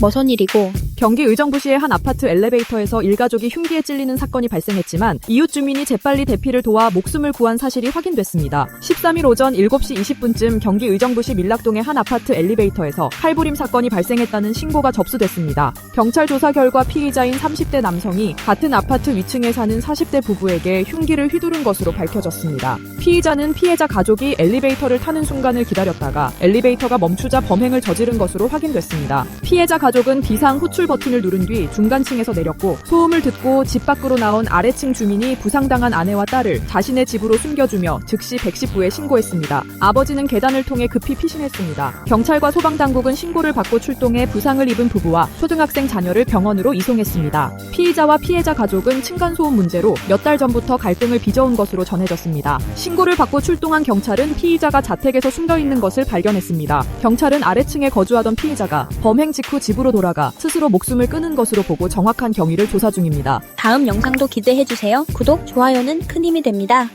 머선 일이고 경기 의정부시의 한 아파트 엘리베이터에서 일가족이 흉기에 찔리는 사건이 발생했지만 이웃 주민이 재빨리 대피를 도와 목숨을 구한 사실이 확인됐습니다. 13일 오전 7시 20분쯤 경기 의정부시 밀락동의 한 아파트 엘리베이터에서 칼부림 사건이 발생했다는 신고가 접수됐습니다. 경찰 조사 결과 피의자인 30대 남성이 같은 아파트 위층에 사는 40대 부부에게 흉기를 휘두른 것으로 밝혀졌습니다. 피의자는 피해자 가족이 엘리베이터를 타는 순간을 기다렸다가 엘리베이터가 멈추자 범행을 저지른 것으로 확인됐습니다. 피해자 가족은 비상 호출 버튼을 누른 뒤 중간층에서 내렸고 소음을 듣고 집 밖으로 나온 아래층 주민이 부상당한 아내와 딸을 자신의 집으로 숨겨주며 즉시 119에 신고했습니다. 아버지는 계단을 통해 급히 피신했습니다. 경찰과 소방당국은 신고를 받고 출동해 부상을 입은 부부와 초등학생 자녀를 병원으로 이송했습니다. 피의자와 피해자 가족은 층간소음 문제로 몇 달 전부터 갈등을 빚어온 것으로 전해졌습니다. 신고를 받고 출동한 경찰은 피의자가 자택에서 숨겨 있는 것을 발견했습니다. 경찰은 아래층에 거주하던 피의자가 범행 직후 집 으로 돌아가 스스로 목숨을 끊은 것으로 보고 정확한 경위를 조사 중입니다. 다음 영상도 기대해주세요. 구독, 좋아요는 큰 힘이 됩니다.